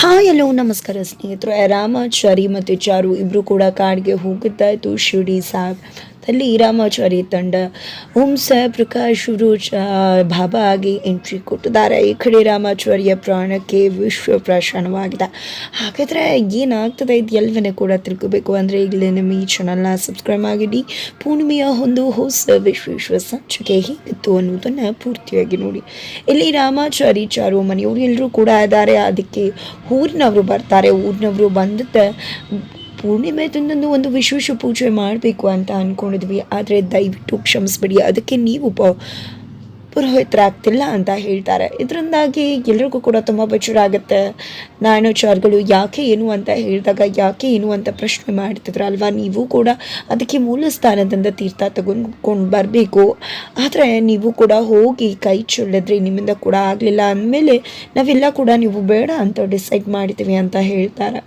Hi ಎಲ್ಲೋ ನಮಸ್ಕಾರ ಸ್ನೇಹಿತರು. ರಾಮಾಚಾರಿ ಮತ್ತು ಚಾರು ಇಬ್ಬರು ಕೂಡ ಕಾಡಿಗೆ ಹೋಗುತ್ತಾ ಇತ್ತು. ಶಿರ್ಡಿ ಸಾಬ್ ಅಲ್ಲಿ ರಾಮಾಚಾರಿ ತಂಡ ಓಂ ಸಾಹೇಬ್ ಪ್ರಕಾಶ್ ಶುರು ಚ ಬಾಬಾ ಆಗಿ ಎಂಟ್ರಿ ಕೊಟ್ಟಿದ್ದಾರೆ. ಈ ಕಡೆ ರಾಮಾಚಾರ್ಯ ಪ್ರಾಣಕ್ಕೆ ವಿಶ್ವ ಪ್ರಶಾನವಾಗಿದೆ. ಹಾಗಾದರೆ ಏನಾಗ್ತದೆ ಇದು ಎಲ್ಲವನ್ನೇ ಕೂಡ ತಿಳ್ಕೋಬೇಕು ಅಂದರೆ ಈಗಲೇ ನಿಮ್ಮ ಈ ಚಾನಲ್ನ ಸಬ್ಸ್ಕ್ರೈಬ್ ಆಗಿಡಿ ಪೂರ್ಣಿಮೆಯ ಒಂದು ಹೊಸ ವಿಶ್ವ ಸಂಚಿಕೆ ಹೇಗಿತ್ತು ಅನ್ನೋದನ್ನು ಪೂರ್ತಿಯಾಗಿ ನೋಡಿ. ಇಲ್ಲಿ ರಾಮಾಚಾರಿ ಚಾರು ಮನೆಯವರು ಎಲ್ಲರೂ ಕೂಡ ಇದ್ದಾರೆ. ಅದಕ್ಕೆ ಊರಿನವರು ಬರ್ತಾರೆ. ಊರಿನವರು ಬಂದತ್ತೆ ಪೂರ್ಣಿಮೆ ತಂದು ಒಂದು ವಿಶೇಷ ಪೂಜೆ ಮಾಡಬೇಕು ಅಂತ ಅಂದ್ಕೊಂಡಿದ್ವಿ ಆದರೆ ದಯವಿಟ್ಟು ಕ್ಷಮಿಸ್ಬಿಡಿ. ಅದಕ್ಕೆ ನೀವು ಪ, ಪುರೋಹಿತರಾಗ್ತಿಲ್ಲ ಅಂತ ಹೇಳ್ತಾರೆ. ಇದರಿಂದಾಗಿ ಎಲ್ರಿಗೂ ಕೂಡ ತುಂಬ ಬೇಜಾರಾಗುತ್ತೆ. ನಾಯಣಾಚಾರ್ಗಳು ಯಾಕೆ ಏನು ಅಂತ ಹೇಳಿದಾಗ ಯಾಕೆ ಏನು ಅಂತ ಪ್ರಶ್ನೆ ಮಾಡ್ತಿದ್ರು ಅಲ್ವಾ? ನೀವು ಕೂಡ ಅದಕ್ಕೆ ಮೂಲ ಸ್ಥಾನದಿಂದ ತೀರ್ಥ ತಗೊಂಡ್ಕೊಂಡು ಬರಬೇಕು. ಆದರೆ ನೀವು ಕೂಡ ಹೋಗಿ ಕೈ ಚೊಳ್ಳಿದ್ರೆ ನಿಮ್ಮಿಂದ ಕೂಡ ಆಗಲಿಲ್ಲ ಅಂದಮೇಲೆ ನಾವೆಲ್ಲ ಕೂಡ ನೀವು ಬೇಡ ಅಂತ ಡಿಸೈಡ್ ಮಾಡ್ತೀವಿ ಅಂತ ಹೇಳ್ತಾರೆ.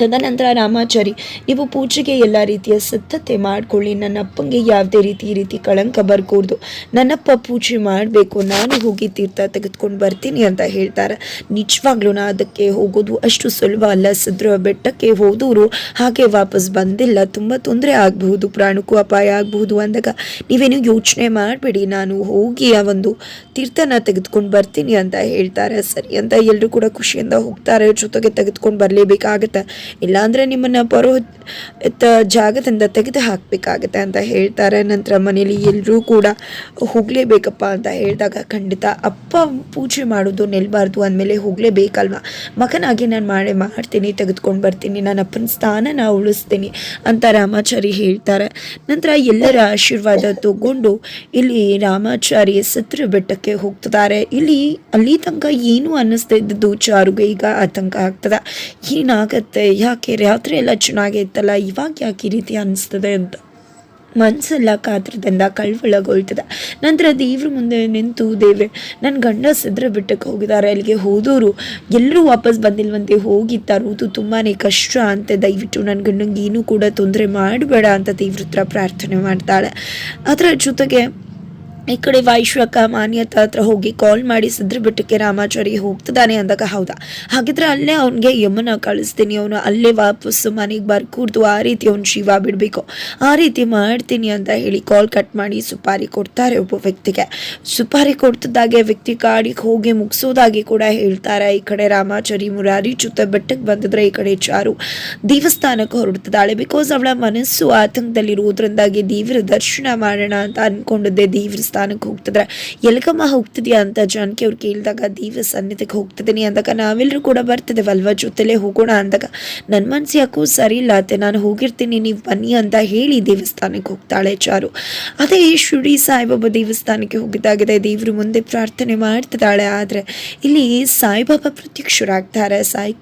ತದನಂತರ ರಾಮಾಚಾರಿ ನೀವು ಪೂಜೆಗೆ ಎಲ್ಲ ರೀತಿಯ ಸಿದ್ಧತೆ ಮಾಡಿಕೊಳ್ಳಿ. ನನ್ನ ಅಪ್ಪಂಗೆ ಯಾವುದೇ ರೀತಿ ಈ ರೀತಿ ಕಳಂಕ ಬರ್ಕೂಡ್ದು. ನನ್ನಪ್ಪ ಪೂಜೆ ಮಾಡಬೇಕು, ನಾನು ಹೋಗಿ ತೀರ್ಥ ತೆಗೆದುಕೊಂಡು ಬರ್ತೀನಿ ಅಂತ ಹೇಳ್ತಾರೆ. ನಿಜವಾಗ್ಲೂ ನಾ ಅದಕ್ಕೆ ಹೋಗೋದು ಅಷ್ಟು ಸುಲಭ ಅಲ್ಲ. ಸಿದ್ರ ಬೆಟ್ಟಕ್ಕೆ ಹೋದವರು ಹಾಗೆ ವಾಪಸ್ ಬಂದಿಲ್ಲ. ತುಂಬ ತೊಂದರೆ ಆಗಬಹುದು, ಪ್ರಾಣಕ್ಕೂ ಅಪಾಯ ಆಗಬಹುದು ಅಂದಾಗ ನೀವೇನು ಯೋಚನೆ ಮಾಡಬೇಡಿ. ನಾನು ಹೋಗಿ ಆ ಒಂದು ತೀರ್ಥನ ತೆಗೆದುಕೊಂಡು ಬರ್ತೀನಿ ಅಂತ ಹೇಳ್ತಾರೆ. ಸರಿ ಅಂತ ಎಲ್ಲರೂ ಕೂಡ ಖುಷಿಯಿಂದ ಹೋಗ್ತಾರೆ. ಜೊತೆಗೆ ತೆಗೆದುಕೊಂಡು ಬರಲೇಬೇಕಾಗತ್ತೆ. ಇಲ್ಲಾಂದರೆ ನಿಮ್ಮನ್ನು ಬರೋ ಜಾಗದಿಂದ ತೆಗೆದು ಹಾಕಬೇಕಾಗತ್ತೆ ಅಂತ ಹೇಳ್ತಾರೆ. ನಂತರ ಮನೇಲಿ ಎಲ್ಲರೂ ಕೂಡ ಹೋಗಲೇಬೇಕಪ್ಪ ಅಂತ ಹೇಳಿದಾಗ ಖಂಡಿತ ಅಪ್ಪ ಪೂಜೆ ಮಾಡೋದು ನಿಲ್ಬಾರ್ದು ಅಂದಮೇಲೆ ಹೋಗಲೇಬೇಕಲ್ವ? ಮಗನಾಗಿ ನಾನು ಮಾಡೇ, ಮಾಡ್ತೀನಿ, ತೆಗೆದುಕೊಂಡು ಬರ್ತೀನಿ, ನನ್ನ ಅಪ್ಪನ ಸ್ಥಾನನ ಉಳಿಸ್ತೀನಿ ಅಂತ ರಾಮಾಚಾರಿ ಹೇಳ್ತಾರೆ. ನಂತರ ಎಲ್ಲರ ಆಶೀರ್ವಾದ ತಗೊಂಡು ಇಲ್ಲಿ ರಾಮಾಚಾರಿ ಸತ್ರ ಬೆಟ್ಟಕ್ಕೆ ಹೋಗ್ತಿದ್ದಾರೆ. ಇಲ್ಲಿ ಅಲ್ಲಿ ತನಕ ಏನು ಅನ್ನಿಸ್ತಾ ಇದ್ದದ್ದು ಚಾರುಗೆ ಈಗ ಆತಂಕ ಆಗ್ತದೆ. ಏನಾಗತ್ತೆ ಯಾಕೆ ರಾತ್ರಿ ಎಲ್ಲ ಚೆನ್ನಾಗೇ ಇತ್ತಲ್ಲ, ಇವಾಗ ಯಾಕೆ ಈ ರೀತಿ ಅನಿಸ್ತದೆ ಅಂತ. ಮನಸ್ಸೆಲ್ಲ ಕಾತ್ರದಿಂದ ಕಳ್ವಳಗೊಳ್ತದೆ. ನಂತರ ದೇವ್ರ ಮುಂದೆ ನಿಂತು, ದೇವ್ರೆ ನನ್ನ ಗಂಡ ಸಿದ್ರೆ ಬೆಟ್ಟಕ್ಕೆ ಹೋಗಿದ್ದಾರೆ, ಅಲ್ಲಿಗೆ ಹೋದವರು ಎಲ್ಲರೂ ವಾಪಸ್ ಬಂದಿಲ್ವಂತೆ ಹೋಗಿ ತುಂಬಾ ಕಷ್ಟ ಅಂತೆ. ದಯವಿಟ್ಟು ನನ್ನ ಗಂಡಂಗೆ ಏನೂ ಕೂಡ ತೊಂದರೆ ಮಾಡಬೇಡ ಅಂತ ದೇವ್ರ ಹತ್ರ ಪ್ರಾರ್ಥನೆ ಮಾಡ್ತಾಳೆ. ಅದರ ಜೊತೆಗೆ ಈ ಕಡೆ ವೈಶ್ವಕ ಮಾನ್ಯತ ಹತ್ರ ಹೋಗಿ ಕಾಲ್ ಮಾಡಿ ಸಿದ್ರ ಬೆಟ್ಟಕ್ಕೆ ರಾಮಾಚಾರಿ ಹೋಗ್ತಿದ್ದಾನೆ ಅಂದಾಗ ಹೌದಾ? ಹಾಗಿದ್ರೆ ಅಲ್ಲೇ ಅವನಿಗೆ ಯಮನ ಕಳಿಸ್ತೀನಿ, ಅವನು ಅಲ್ಲೇ ವಾಪಸ್ಸು ಮನೆಗೆ ಬರ್ಕೂಡ್ದು ಆ ರೀತಿ ಅವ್ನು ಶಿವ ಬಿಡಬೇಕು. ಆ ರೀತಿ ಮಾಡ್ತೀನಿ ಅಂತ ಹೇಳಿ ಕಾಲ್ ಕಟ್ ಮಾಡಿ ಸುಪಾರಿ ಕೊಡ್ತಾರೆ ಒಬ್ಬ ವ್ಯಕ್ತಿಗೆ. ಸುಪಾರಿ ಕೊಡ್ತಿದ್ದಾಗೆ ವ್ಯಕ್ತಿ ಕಾಡಿಗೆ ಹೋಗಿ ಮುಗಿಸೋದಾಗಿ ಕೂಡ ಹೇಳ್ತಾರೆ. ಈ ಕಡೆ ರಾಮಾಚಾರಿ ಮುರಾರಿ ಚುತ ಬೆಟ್ಟಕ್ಕೆ ಬಂದಿದ್ರೆ ಈ ಕಡೆ ಚಾರು ದೇವಸ್ಥಾನಕ್ಕೆ ಹೊರಡ್ತಿದ್ದಾಳೆ. ಬಿಕಾಸ್ ಅವಳ ಮನಸ್ಸು ಆತಂಕದಲ್ಲಿರುವುದರಿಂದಾಗಿ ದೇವರ ದರ್ಶನ ಮಾಡೋಣ ಅಂತ ಅಂದ್ಕೊಂಡಿದ್ದೆ ದೇವ್ರ ಸ್ಥಾನಕ್ಕೆ ಹೋಗ್ತಿದ್ರೆ, ಎಲ್ಗಮ್ಮ ಹೋಗ್ತಿದ್ಯಾ? ಅಂತ ಜಾನಕಿ ಅವ್ರು ಕೇಳಿದಾಗ, ದೇವ ಸನ್ನಿಧಿಗೆ ಹೋಗ್ತಿದ್ದೀನಿ. ಅಂದಾಗ ನಾವೆಲ್ಲರೂ ಕೂಡ ಬರ್ತಿದ್ದೇವಲ್ವ ಜೊತೆಲೇ ಹೋಗೋಣ. ಅಂದಾಗ ನನ್ನ ಮನ್ಸು ಯಾಕೋ ಸರಿ ಇಲ್ಲ ಅತ್ತೆ, ನಾನು ಹೋಗಿರ್ತೀನಿ, ನೀವು ಬನ್ನಿ ಅಂತ ಹೇಳಿ ದೇವಸ್ಥಾನಕ್ಕೆ ಹೋಗ್ತಾಳೆ ಚಾರು. ಅದೇ ಶುಡಿ ಸಾಯಿಬಾಬಾ ದೇವಸ್ಥಾನಕ್ಕೆ ಹೋಗಿದ್ದಾಗಿದೆ. ದೇವರು ಮುಂದೆ ಪ್ರಾರ್ಥನೆ ಮಾಡ್ತಿದ್ದಾಳೆ. ಆದರೆ, ಇಲ್ಲಿ ಸಾಯಿಬಾಬಾ ಪ್ರತ್ಯಕ್ಷರಾಗ್ತಾರೆ. ಸಾಯಿ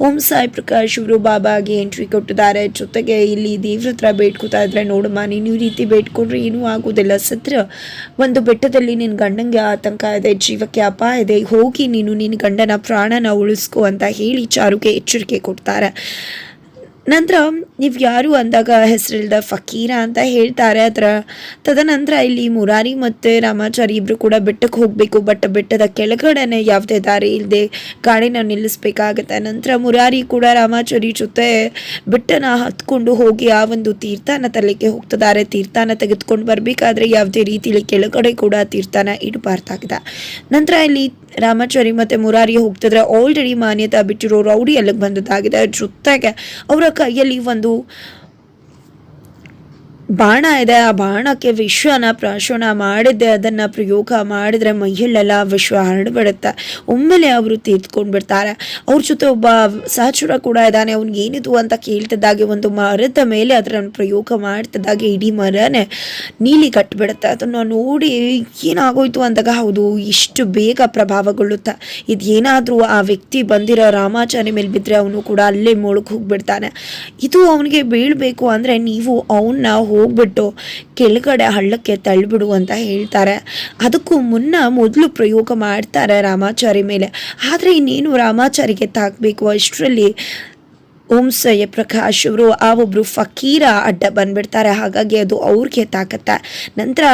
ಓಂ ಸಾಯಿ ಪ್ರಕಾಶ್ ಇವರು ಬಾಬಾಗೆ ಎಂಟ್ರಿ ಕೊಟ್ಟಿದ್ದಾರೆ. ಜೊತೆಗೆ ಇಲ್ಲಿ ದೇವ್ರ ಹತ್ರ ಬೇಡ್ಕೊತಾ ಇದ್ರೆ, ನೋಡಮ್ಮ, ನೀನು ಈ ರೀತಿ ಬೇಡ್ಕೊಂಡ್ರೆ ಏನೂ ಆಗೋದಿಲ್ಲ. ಸತ್ರ ಒಂದು ಬೆಟ್ಟದಲ್ಲಿ ನಿನ್ನ ಗಂಡಂಗೆ ಆತಂಕ ಇದೆ, ಜೀವಕ್ಕೆ ಅಪಾಯ ಇದೆ, ಹೋಗಿ ನೀನು ನಿನ್ನ ಗಂಡನ ಪ್ರಾಣನ ಉಳಿಸ್ಕೊ ಅಂತ ಹೇಳಿ ಚಾರುಗೆ ಎಚ್ಚರಿಕೆ ಕೊಡ್ತಾರೆ. ನಂತರ ನೀವು ಯಾರು ಅಂದಾಗ ಹೆಸರಿಲ್ದ ಫಕೀರ ಅಂತ ಹೇಳ್ತಾರೆ ಅದರ ತದನಂತರ ಇಲ್ಲಿ ಮುರಾರಿ ಮತ್ತು ರಾಮಾಚಾರಿ ಇಬ್ಬರು ಕೂಡ ಬೆಟ್ಟಕ್ಕೆ ಹೋಗಬೇಕು ಬಟ್ ಬೆಟ್ಟದ ಕೆಳಗಡೆನೆ ಯಾವುದೇ ದಾರಿ ಇಲ್ಲದೆ ಗಾಡಿನ ನಿಲ್ಲಿಸ್ಬೇಕಾಗತ್ತೆ. ನಂತರ ಮುರಾರಿ ಕೂಡ ರಾಮಾಚಾರಿ ಜೊತೆ ಬೆಟ್ಟನ ಹತ್ಕೊಂಡು ಹೋಗಿ ಆ ಒಂದು ತೀರ್ಥನ ತಲೆಗೆ ಹೋಗ್ತಿದ್ದಾರೆ ತೀರ್ಥನ ತೆಗೆದುಕೊಂಡು ಬರಬೇಕಾದ್ರೆ ಯಾವುದೇ ರೀತಿಯಲ್ಲಿ ಕೆಳಗಡೆ ಕೂಡ ತೀರ್ಥನ ಇಡಬಾರ್ದಾಗಿದೆ. ನಂತರ ಇಲ್ಲಿ ರಾಮಾಚಾರಿ ಮತ್ತು ಮುರಾರಿ ಹೋಗ್ತಿದ್ರೆ ಆಲ್ರೆಡಿ ಮಾನ್ಯತೆ ಬಿಟ್ಟಿರೋ ರೌಡಿ ಅಲ್ಲಿಗೆ ಬಂದದ್ದಾಗಿದೆ. ಜೊತೆಗೆ ಅವರ ಕೈಯಲ್ಲಿ ಒಂದು ಬಾಣ ಇದೆ, ಆ ಬಾಣಕ್ಕೆ ವಿಶ್ವನ ಪ್ರಾಶನ ಮಾಡಿದ್ದೆ, ಅದನ್ನು ಪ್ರಯೋಗ ಮಾಡಿದ್ರೆ ಮೈಯಲ್ಲೆಲ್ಲ ವಿಶ್ವ ಹರಡ್ಬಿಡುತ್ತೆ. ಒಮ್ಮೆಲೆ ಅವರು ತೀರ್ತ್ಕೊಂಡು ಬಿಡ್ತಾರೆ ಅವ್ರ ಜೊತೆ ಒಬ್ಬ ಸಹಚರ ಕೂಡ ಇದ್ದಾನೆ, ಅವ್ನಿಗೆ ಏನಿದು ಅಂತ ಕೇಳ್ತಿದ್ದಾಗೆ, ಒಂದು ಮರದ ಮೇಲೆ ಅದನ್ನು ಪ್ರಯೋಗ ಮಾಡ್ತಿದ್ದಾಗೆ, ಇಡೀ ಮರನೇ ನೀಲಿ ಕಟ್ಟಿಬಿಡುತ್ತೆ ಅದನ್ನು ನೋಡಿ ಏನಾಗೋಯ್ತು ಅಂದಾಗ, ಹೌದು, ಇಷ್ಟು ಬೇಗ ಪ್ರಭಾವಗೊಳ್ಳುತ್ತೆ. ಇದೇನಾದರೂ ಆ ವ್ಯಕ್ತಿ ಬಂದಿರೋ ರಾಮಾಚಾರಿ ಮೇಲೆ ಬಿದ್ದರೆ ಅವನು ಕೂಡ ಅಲ್ಲೇ ಮುಳುಗ್ ಹೋಗ್ಬಿಡ್ತಾನೆ. ಇದು ಅವನಿಗೆ ಬೀಳಬೇಕು ಅಂದರೆ ನೀವು ಅವನ್ನ ಹೋಗ್ಬಿಟ್ಟು ಕೆಳಗಡೆ ಹಳ್ಳಕ್ಕೆ ತಳ್ಳಿಬಿಡು ಅಂತ ಹೇಳ್ತಾರೆ. ಅದಕ್ಕೂ ಮುನ್ನ ಮೊದಲು ಪ್ರಯೋಗ ಮಾಡ್ತಾರೆ ರಾಮಾಚಾರಿ ಮೇಲೆ. ಆದರೆ ಇನ್ನೇನು ರಾಮಾಚಾರಿಗೆ ತಾಕಬೇಕು? ಅಷ್ಟರಲ್ಲಿ ಓಂ ಪ್ರಕಾಶ್ ಅವರು ಆ ಒಬ್ಬರು ಫಕೀರ ಅಡ್ಡ ಬಂದ್ಬಿಡ್ತಾರೆ, ಹಾಗಾಗಿ ಅದು ಅವ್ರಿಗೆ ತಾಕತ್ತೆ. ನಂತರ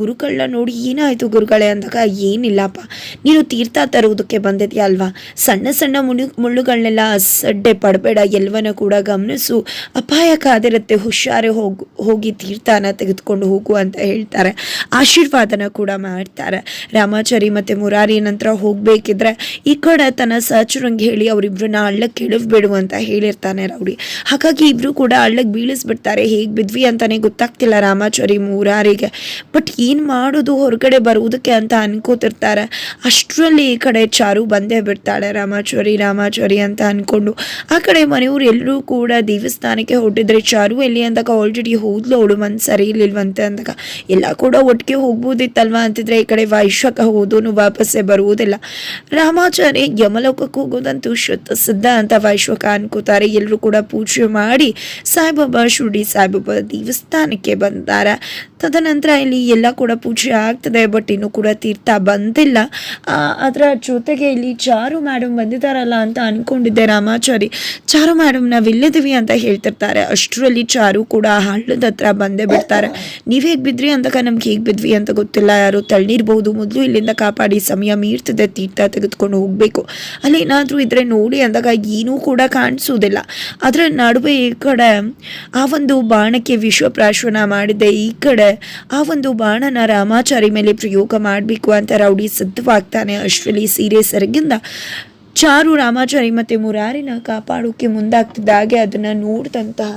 ಗುರುಗಳನ್ನ ನೋಡಿ ಏನಾಯಿತು ಗುರುಗಳೇ ಅಂದಾಗ, ಏನಿಲ್ಲಪ್ಪ, ನೀನು ತೀರ್ಥ ತರುವುದಕ್ಕೆ ಬಂದಿದೆಯಾ ಅಲ್ವಾ? ಸಣ್ಣ ಸಣ್ಣ ಮುಳು ಮುಳ್ಳುಗಳನ್ನೆಲ್ಲ ಸಡ್ಡೆ ಪಡಬೇಡ ಎಲ್ಲವನ್ನ ಕೂಡ ಗಮನಿಸು. ಅಪಾಯ ಕಾದಿರುತ್ತೆ ಹುಷಾರೆ ಹೋಗು, ಹೋಗಿ ತೀರ್ಥನ ತೆಗೆದುಕೊಂಡು ಹೋಗು ಅಂತ ಹೇಳ್ತಾರೆ. ಆಶೀರ್ವಾದನ ಕೂಡ ಮಾಡ್ತಾರೆ. ರಾಮಾಚಾರಿ ಮತ್ತು ಮುರಾರಿ ನಂತರ ಹೋಗಬೇಕಿದ್ರೆ ಈ ಕಡೆ ತನ್ನ ಸಹಚರಂಗೆ ಹೇಳಿ ಅವರಿಬ್ಬರನ್ನ ಅಳ್ಳಕ್ಕೆ ಇಳಿಸ್ಬಿಡು ಅಂತ ಹೇಳಿರ್ತಾನೆ ರೌಡಿ. ಹಾಗಾಗಿ ಇಬ್ಬರು ಕೂಡ ಹಳ್ಳಕ್ಕೆ ಬೀಳಿಸ್ಬಿಡ್ತಾರೆ. ಹೇಗೆ ಬಿದ್ವಿ ಅಂತಾನೆ ಗೊತ್ತಾಗ್ತಿಲ್ಲ ರಾಮಾಚಾರಿ ಮೂರಾರಿಗೆ. ಬಟ್ ಏನು ಮಾಡೋದು ಹೊರಗಡೆ ಬರುವುದಕ್ಕೆ ಅಂತ ಅನ್ಕೋತಿರ್ತಾರೆ. ಅಷ್ಟರಲ್ಲಿ ಈ ಕಡೆ ಚಾರು ಬಂದೇ ಬಿಡ್ತಾಳೆ ರಾಮಾಚಾರಿ ರಾಮಾಚಾರಿ ಅಂತ ಅನ್ಕೊಂಡು. ಆ ಕಡೆ ಮನೆಯವರು ಎಲ್ಲರೂ ಕೂಡ ದೇವಸ್ಥಾನಕ್ಕೆ ಹೊರಟಿದ್ರೆ ಚಾರು ಎಲ್ಲಿ ಅಂದಾಗ ಆಲ್ರೆಡಿ ಹೋದ್ಲು ಅವಳು ಮನ್ಸು ಸರಿ ಅಂದಾಗ. ಎಲ್ಲ ಕೂಡ ಒಟ್ಟಿಗೆ ಹೋಗ್ಬೋದಿತ್ತಲ್ವಾ ಅಂತಿದ್ರೆ ಈ ಕಡೆ ವೈಶ್ವಕ ಹೋದೋನು ವಾಪಸ್ಸೇ ಬರುವುದಿಲ್ಲ. ರಾಮಾಚಾರಿ ಯಮಲೋಕಕ್ಕೆ ಹೋಗೋದಂತೂ ಶುದ್ಧ ಸಿದ್ಧ ಅಂತ ವೈಶ್ವಕ ಅನ್ಕೋತಾರೆ. ಎಲ್ಲರೂ ಕೂಡ ಪೂಜೆ ಮಾಡಿ ಸಾಯಿಬಾಬಾ ಶಿರಡಿ ಸಾಯಿಬಾಬಾ ದೇವಸ್ಥಾನಕ್ಕೆ ಬಂದಾರೆ. ತದನಂತರ ಇಲ್ಲಿ ಎಲ್ಲ ಕೂಡ ಪೂಜೆ ಆಗ್ತದೆ ಬಟ್ ಇನ್ನು ಕೂಡ ತೀರ್ಥ ಬಂದಿಲ್ಲ. ಅದರ ಜೊತೆಗೆ ಇಲ್ಲಿ ಚಾರು ಮೇಡಮ್ ಬಂದಿದ್ದಾರಲ್ಲ ಅಂತ ಅನ್ಕೊಂಡಿದ್ದೆ ರಾಮಾಚಾರಿ. ಚಾರು ಮೇಡಮ್ ನಾವಿಲ್ಲಿದ್ದೀವಿ ಅಂತ ಹೇಳ್ತಿರ್ತಾರೆ. ಅಷ್ಟರಲ್ಲಿ ಚಾರು ಕೂಡ ಹಳ್ಳದ ಹತ್ರ ಬಂದೇ ಬಿಡ್ತಾರೆ. ನೀವು ಹೇಗೆ ಬಿದ್ರಿ ಅಂದಾಗ ನಮ್ಗೆ ಹೇಗೆ ಬಿದ್ವಿ ಅಂತ ಗೊತ್ತಿಲ್ಲ. ಯಾರು ತಳ್ಳಿರ್ಬೋದು. ಮೊದಲು ಇಲ್ಲಿಂದ ಕಾಪಾಡಿ, ಸಮಯ ಮೀರ್ತದೆ, ತೀರ್ಥ ತೆಗೆದುಕೊಂಡು ಹೋಗಬೇಕು. ಅಲ್ಲಿ ಏನಾದರೂ ಇದ್ರೆ ನೋಡಿ ಅಂದಾಗ ಏನೂ ಕೂಡ ಕಾಣಿಸೋದಿಲ್ಲ. ಅದರ ನಡುವೆ ಈ ಕಡೆ ಆ ಒಂದು ಬಾಣಕ್ಕೆ ವಿಶ್ವಪ್ರಾಶನ ಮಾಡಿದೆ. ಈ ಕಡೆ ಆ ಒಂದು ಬಾಣನ ರಾಮಾಚಾರಿ ಮೇಲೆ ಪ್ರಯೋಗ ಮಾಡಬೇಕು ಅಂತ ರೌಡಿ ಸಿದ್ಧವಾಗ್ತಾನೆ. ಅಷ್ಟರಲ್ಲಿ ಸೀರೆ ಸೆರಗಿಂದ ಚಾರು ರಾಮಾಚಾರಿ ಮತ್ತು ಮುರಾರಿನ ಕಾಪಾಡೋಕ್ಕೆ ಮುಂದಾಗ್ತಿದ್ದಾಗೆ ಅದನ್ನು ನೋಡಿದಂತಹ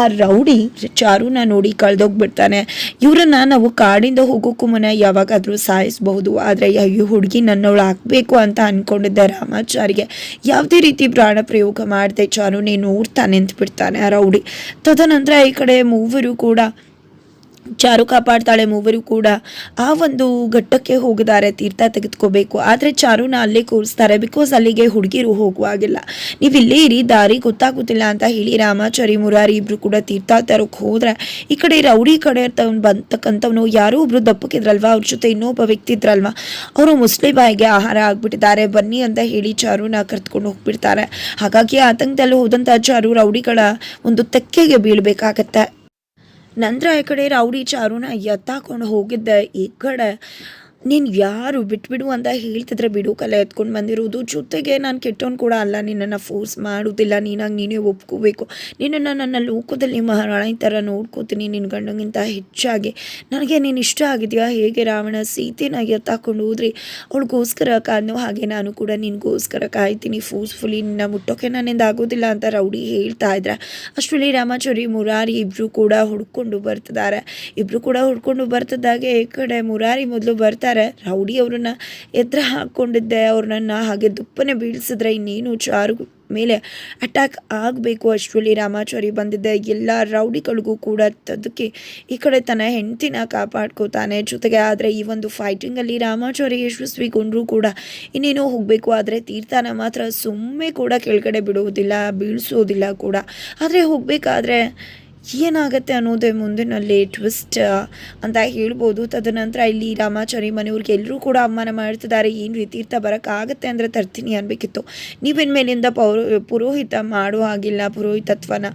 ಆ ರೌಡಿ ಚಾರುನ ನೋಡಿ ಕಳೆದೋಗ್ಬಿಡ್ತಾನೆ. ಇವರನ್ನ ನಾವು ಕಾಡಿಂದ ಹೋಗೋಕ್ಕೂ ಮುನ್ನ ಯಾವಾಗಾದರೂ ಸಾಯಿಸಬಹುದು. ಆದರೆ ಈ ಹುಡುಗಿ ನನ್ನವಳು ಹಾಕಬೇಕು ಅಂತ ಅಂದ್ಕೊಂಡಿದ್ದೆ ರಾಮಾಚಾರಿಗೆ ಯಾವುದೇ ರೀತಿ ಪ್ರಾಣ ಪ್ರಯೋಗ ಮಾಡದೆ ಚಾರುನೇ ಅಂತ ಬಿಡ್ತಾನೆ ಆ ರೌಡಿ. ತದನಂತರ ಈ ಕಡೆ ಮೂವರು ಕೂಡ ಚಾರು ಕಾಪಾಡ್ತಾಳೆ ಮೂವರು ಕೂಡ. ಆ ಒಂದು ಘಟ್ಟಕ್ಕೆ ಹೋಗಿದ್ದಾರೆ ತೀರ್ಥ ತೆಗೆದುಕೋಬೇಕು. ಆದರೆ ಚಾರುನ ಅಲ್ಲೇ ಕೂರಿಸ್ತಾರೆ. ಬಿಕಾಸ್ ಅಲ್ಲಿಗೆ ಹುಡುಗಿರು ಹೋಗುವಾಗಿಲ್ಲ ನೀವು ಇಲ್ಲೇ ಇರಿ, ದಾರಿ ಗೊತ್ತಾಗುತ್ತಿಲ್ಲ ಅಂತ ಹೇಳಿ ರಾಮಾಚಾರಿ, ಮುರಾರಿ ಇಬ್ರು ಕೂಡ ತೀರ್ಥ ತರೋಕೆ ಹೋದ್ರೆ, ಈ ಕಡೆ ರೌಡಿ ಕಡೆ ಬಂತಕ್ಕಂಥವ್ನು, ಯಾರೋ ಒಬ್ರು ದಪ್ಪಕ್ಕಿದ್ರಲ್ವಾ? ಅವ್ರ ಜೊತೆ ಇನ್ನೊಬ್ಬ ವ್ಯಕ್ತಿ ಇದ್ರಲ್ವಾ? ಅವರು ಮುಸ್ಲಿಂ ಬಾಯಿಗೆ ಆಹಾರ ಆಗ್ಬಿಟ್ಟಿದ್ದಾರೆ. ಬನ್ನಿ ಅಂತ ಹೇಳಿ ಚಾರುನ ಕರೆದುಕೊಂಡು ಹೋಗ್ಬಿಡ್ತಾರೆ. ಹಾಗಾಗಿ ಆತಂಕದಲ್ಲಿ ಹೋದಂಥ ಚಾರು ರೌಡಿಗಳ ಒಂದು ತೆಕ್ಕೆಗೆ ಬೀಳ್ಬೇಕಾಗತ್ತೆ. ನಂತರ ಈ ಕಡೆ ರೌಡಿ ಚಾರುನ ಎತ್ತಾಕೊಂಡು ಹೋಗಿದ್ದ ಈ ಕಡೆ. ನೀನು ಯಾರು ಬಿಟ್ಬಿಡು ಅಂತ ಹೇಳ್ತಿದ್ರೆ ಬಿಡು, ಕಲೆ ಎತ್ಕೊಂಡು ಬಂದಿರೋದು. ಜೊತೆಗೆ ನಾನು ಕೆಟ್ಟವನು ಕೂಡ ಅಲ್ಲ, ನಿನ್ನನ್ನು ಫೋರ್ಸ್ ಮಾಡೋದಿಲ್ಲ, ನೀನಾಗಿ ನೀನೇ ಒಪ್ಕೋಬೇಕು. ನಿನ್ನನ್ನು ನನ್ನ ಲೋಕದಲ್ಲಿ ಮಹಾರಾಣಿ ಥರ ನೋಡ್ಕೋತೀನಿ ನಿನ್ನ ಗಂಡಗಿಂತ ಹೆಚ್ಚಾಗಿ. ನನಗೆ ನೀನು ಇಷ್ಟ ಆಗಿದೆಯಾ? ಹೇಗೆ ರಾವಣ ಸೀತೆನ ಎತ್ತಾಕೊಂಡು ಹೋದ್ರಿ? ಅವಳಿಗೋಸ್ಕರ ಕಾದ್ನೋ ಹಾಗೆ ನಾನು ಕೂಡ ನಿನಗೋಸ್ಕರ ಕಾಯ್ತೀನಿ. ಫೋರ್ಸ್ಫುಲಿ ನಿನ್ನ ಮುಟ್ಟೋಕೆ ನನ್ನಿಂದ ಆಗೋದಿಲ್ಲ ಅಂತ ರೌಡಿ ಹೇಳ್ತಾ ಇದ್ರ. ಅಷ್ಟರಲ್ಲಿ ರಾಮಾಚಾರಿ, ಮುರಾರಿ ಇಬ್ಬರು ಕೂಡ ಹುಡ್ಕೊಂಡು ಬರ್ತಿದ್ದಾರೆ ಇಬ್ಬರು ಕೂಡ ಹುಡ್ಕೊಂಡು ಬರ್ತಿದ್ದಾಗೆ, ಈ ಕಡೆ ಮುರಾರಿ ಮೊದಲು ಬರ್ತಾರೆ ರೌಡಿ ಅವ್ರನ್ನ ಎದ್ರ ಹಾಕ್ಕೊಂಡಿದ್ದೆ ಅವ್ರನ್ನ ಹಾಗೆ ದುಪ್ಪನೆ ಬೀಳ್ಸಿದ್ರೆ ಇನ್ನೇನು ಚಾರು ಮೇಲೆ ಅಟ್ಯಾಕ್ ಆಗಬೇಕು ಅಷ್ಟರಲ್ಲಿ ರಾಮಾಚಾರಿ ಬಂದಿದ್ದೆ ಎಲ್ಲ ರೌಡಿಗಳಿಗೂ ಕೂಡ ತದಕ್ಕೆ ಈ ಕಡೆ ತನ್ನ ಹೆಂಡತಿನ ಕಾಪಾಡ್ಕೋತಾನೆ. ಜೊತೆಗೆ ಆದರೆ ಈ ಒಂದು ಫೈಟಿಂಗಲ್ಲಿ ರಾಮಾಚಾರಿ ಯಶಸ್ವಿಗೊಂಡ್ರೂ ಕೂಡ ಇನ್ನೇನೋ ಹೋಗಬೇಕು. ಆದರೆ ತೀರ್ಥನ ಮಾತ್ರ ಸುಮ್ಮನೆ ಕೂಡ ಕೆಳಗಡೆ ಬಿಡುವುದಿಲ್ಲ, ಬೀಳಿಸೋದಿಲ್ಲ ಕೂಡ. ಆದರೆ ಹೋಗಬೇಕಾದ್ರೆ ಏನಾಗತ್ತೆ ಅನ್ನೋದೇ ಮುಂದಿನಲ್ಲಿ ಟ್ವಿಸ್ಟ್ ಅಂತ ಹೇಳ್ಬೋದು. ತದನಂತರ ಇಲ್ಲಿ ರಾಮಾಚಾರಿ ಮನೆಯವ್ರಿಗೆ ಎಲ್ಲರೂ ಕೂಡ ಅವಮಾನ ಮಾಡ್ತಿದ್ದಾರೆ. ಏನು ರೀತಿ ತೀರ್ಥ ಬರೋಕ್ಕಾಗತ್ತೆ ಅಂದರೆ ತರ್ತೀನಿ ಅನ್ಬೇಕಿತ್ತು. ನೀವೇನು ಮೇಲಿಂದ ಪೌರ, ಪುರೋಹಿತ ಮಾಡೋ ಹಾಗಿಲ್ಲ ಪುರೋಹಿತತ್ವನ.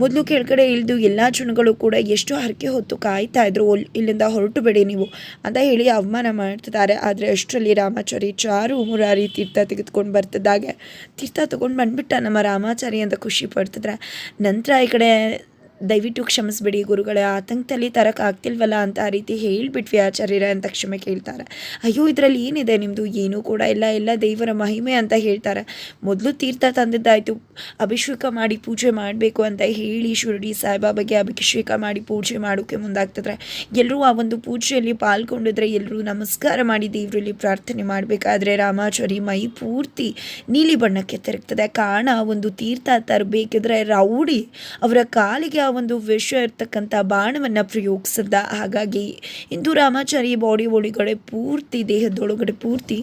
ಮೊದಲು ಕೆಳಗಡೆ ಇಳಿದು ಎಲ್ಲ ಜನಗಳು ಕೂಡ ಎಷ್ಟು ಹರಕೆ ಹೊತ್ತು ಕಾಯ್ತಾ ಇದ್ರು. ಇಲ್ಲಿಂದ ಹೊರಟು ಬಿಡಿ ನೀವು ಅಂತ ಹೇಳಿ ಅವಮಾನ ಮಾಡ್ತಿದ್ದಾರೆ. ಆದರೆ ಅಷ್ಟರಲ್ಲಿ ರಾಮಾಚಾರಿ ಚಾರು ಮುರಾರಿ ತೀರ್ಥ ತೆಗೆದುಕೊಂಡು ಬರ್ತಿದ್ದಾಗೆ. ತೀರ್ಥ ತೊಗೊಂಡು ಬಂದ್ಬಿಟ್ಟ ನಮ್ಮ ರಾಮಾಚಾರಿ ಅಂತ ಖುಷಿ ಪಡ್ತಿದ್ರೆ. ನಂತರ ಈ ಕಡೆ ದಯವಿಟ್ಟು ಕ್ಷಮಿಸ್ಬಿಡಿ, ಗುರುಗಳೇ, ಆತಂಕದಲ್ಲಿ ತರಕ್ಕೆ ಆಗ್ತಿಲ್ವಲ್ಲ ಅಂತ ಆ ರೀತಿ ಹೇಳಿಬಿಟ್ವಿ ಆಚಾರ್ಯರ ಅಂತ ಕ್ಷಮೆ ಕೇಳ್ತಾರೆ. ಅಯ್ಯೋ, ಇದರಲ್ಲಿ ಏನಿದೆ ನಿಮ್ಮದು ಏನೂ ಕೂಡ ಇಲ್ಲ, ಎಲ್ಲ ದೇವರ ಮಹಿಮೆ ಅಂತ ಹೇಳ್ತಾರೆ. ಮೊದಲು ತೀರ್ಥ ತಂದಿದ್ದಾಯಿತು. ಅಭಿಷೇಕ ಮಾಡಿ ಪೂಜೆ ಮಾಡಬೇಕು ಅಂತ ಹೇಳಿ ಶಿರಡಿ ಸಾಯಿಬಾಬಾಗೆ ಅಭಿಷೇಕ ಮಾಡಿ ಪೂಜೆ ಮಾಡೋಕ್ಕೆ ಮುಂದಾಗ್ತಿದ್ರೆ ಎಲ್ಲರೂ ಆ ಒಂದು ಪೂಜೆಯಲ್ಲಿ ಪಾಲ್ಗೊಂಡಿದ್ರೆ ಎಲ್ಲರೂ ನಮಸ್ಕಾರ ಮಾಡಿ ದೇವರಲ್ಲಿ ಪ್ರಾರ್ಥನೆ ಮಾಡಬೇಕಾದ್ರೆ ರಾಮಾಚಾರಿ ಮೈ ಪೂರ್ತಿ ನೀಲಿ ಬಣ್ಣಕ್ಕೆ ತಿರುಗ್ತದೆ. ಕಾರಣ ಒಂದು ತೀರ್ಥ ತರಬೇಕಿದ್ರೆ ರೌಡಿ ಅವರ ಕಾಲಿಗೆ ಆ ಒಂದು ವಿಷ ಇರ್ತಕ್ಕಂಥ ಬಾಣವನ್ನು ಪ್ರಯೋಗಿಸಿದ್ದ. ಹಾಗಾಗಿ ಇಂದು ರಾಮಾಚಾರಿ ಬಾಡಿ ಒಳಗಡೆ ಪೂರ್ತಿ ದೇಹದೊಳಗಡೆ ಪೂರ್ತಿ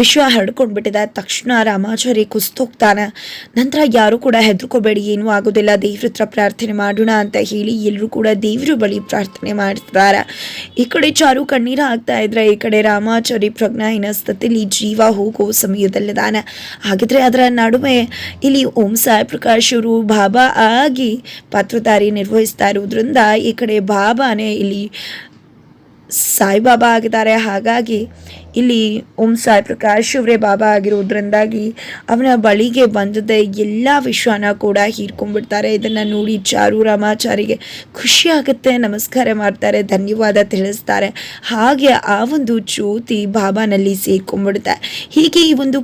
ವಿಶ್ವ ಹರಡ್ಕೊಂಡ್ಬಿಟ್ಟಿದೆ. ತಕ್ಷಣ ರಾಮಾಚಾರಿ ಕುಸ್ತೋಗ್ತಾನೆ ನಂತರ ಯಾರು ಕೂಡ ಹೆದರ್ಕೋಬೇಡಿ, ಏನೂ ಆಗೋದಿಲ್ಲ. ದೇವ್ರ ಹತ್ರ ಪ್ರಾರ್ಥನೆ ಮಾಡೋಣ ಅಂತ ಹೇಳಿ ಎಲ್ಲರೂ ಕೂಡ ದೇವ್ರ ಬಳಿ ಪ್ರಾರ್ಥನೆ ಮಾಡ್ತಾರೆ ಈ ಕಡೆ ಚಾರು ಕಣ್ಣೀರ ಆಗ್ತಾ ಇದ್ರೆ, ಈ ಕಡೆ ರಾಮಾಚಾರಿ ಪ್ರಜ್ಞಾಹೀನ ಸ್ಥಿತಿಲಿ ಜೀವ ಹೋಗೋ ಸಮಯದಲ್ಲಿದ್ದಾನೆ. ಹಾಗಿದ್ರೆ ಅದರ ನಡುವೆ ಇಲ್ಲಿ ಓಂ ಸಾಯಿ ಪ್ರಕಾಶ್ ಅವರು ಬಾಬಾ ಆಗಿ ಪಾತ್ರಧಾರಿ ನಿರ್ವಹಿಸ್ತಾ ಇರೋದ್ರಿಂದ ಈ ಕಡೆ ಬಾಬಾನೇ ಇಲ್ಲಿ ಸಾಯಿಬಾಬಾ ಆಗಿದ್ದಾರೆ. ಹಾಗಾಗಿ ಇಲ್ಲಿ ಓಂ ಸಾಯಿ ಪ್ರಕಾಶ್ ಅವರೇ ಬಾಬಾ ಆಗಿರೋದ್ರಿಂದಾಗಿ ಅವನ ಬಳಿಗೆ ಬಂದದ್ದೇ ಎಲ್ಲ ವಿಶ್ವನ ಕೂಡ ಹೀರ್ಕೊಂಡ್ಬಿಡ್ತಾರೆ. ಇದನ್ನು ನೋಡಿ ಚಾರು ರಾಮಾಚಾರಿಗೆ ಖುಷಿ ಆಗುತ್ತೆ. ನಮಸ್ಕಾರ ಮಾಡ್ತಾರೆ, ಧನ್ಯವಾದ ತಿಳಿಸ್ತಾರೆ. ಹಾಗೆ ಆ ಒಂದು ಜ್ಯೋತಿ ಬಾಬಾನಲ್ಲಿ ಸೇರ್ಕೊಂಡ್ಬಿಡುತ್ತೆ. ಹೀಗೆ ಈ ಒಂದು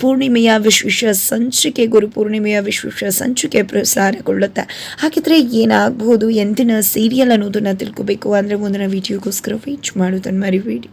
ಪೂರ್ಣಿಮೆಯ ವಿಶ್ವ ಸಂಚಿಕೆ, ಗುರು ಪೂರ್ಣಿಮೆಯ ವಿಶ್ವ ಸಂಚಿಕೆ ಪ್ರಸಾರಗೊಳ್ಳುತ್ತೆ. ಹಾಗಿದ್ರೆ ಏನಾಗಬಹುದು ಎಂದಿನ ಸೀರಿಯಲ್ ಅನ್ನೋದನ್ನು ತಿಳ್ಕೊಬೇಕು. ಅಂದರೆ ಮುಂದಿನ ವಿಡಿಯೋಗೋಸ್ಕರ ವೇಟ್ ಮಾಡೋದನ್ನು ಮರಿಬೇಡಿ.